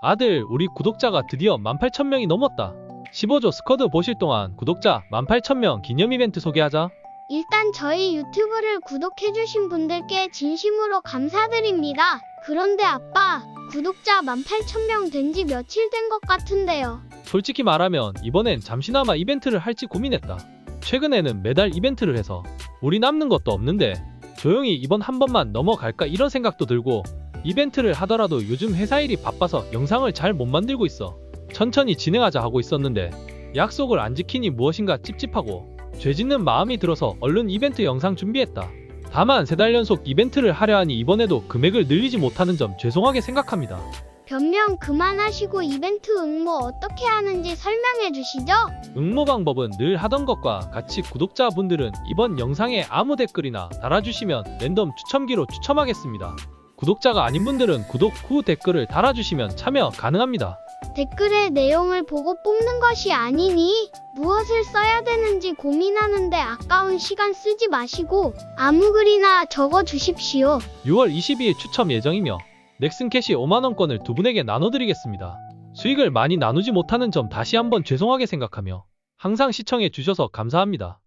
아들, 우리 구독자가 드디어 18,000명이 넘었다. 15조 스쿼드 보실 동안 구독자 18,000명 기념 이벤트 소개하자. 일단 저희 유튜브를 구독해주신 분들께 진심으로 감사드립니다. 그런데 아빠, 구독자 18,000명 된 지 며칠 된 것 같은데요. 솔직히 말하면 이번엔 잠시나마 이벤트를 할지 고민했다. 최근에는 매달 이벤트를 해서 우리 남는 것도 없는데 조용히 이번 한 번만 넘어갈까 이런 생각도 들고 이벤트를 하더라도 요즘 회사 일이 바빠서 영상을 잘 못 만들고 있어. 천천히 진행하자 하고 있었는데 약속을 안 지키니 무엇인가 찝찝하고 죄짓는 마음이 들어서 얼른 이벤트 영상 준비했다. 다만 세 달 연속 이벤트를 하려 하니 이번에도 금액을 늘리지 못하는 점 죄송하게 생각합니다. 변명 그만하시고 이벤트 응모 어떻게 하는지 설명해 주시죠. 응모 방법은 늘 하던 것과 같이 구독자분들은 이번 영상에 아무 댓글이나 달아주시면 랜덤 추첨기로 추첨하겠습니다. 구독자가 아닌 분들은 구독 후 댓글을 달아주시면 참여 가능합니다. 댓글의 내용을 보고 뽑는 것이 아니니 무엇을 써야 되는지 고민하는데 아까운 시간 쓰지 마시고 아무 글이나 적어 주십시오. 6월 22일 추첨 예정이며 넥슨 캐시 5만원권을 두 분에게 나눠드리겠습니다. 수익을 많이 나누지 못하는 점 다시 한번 죄송하게 생각하며 항상 시청해 주셔서 감사합니다.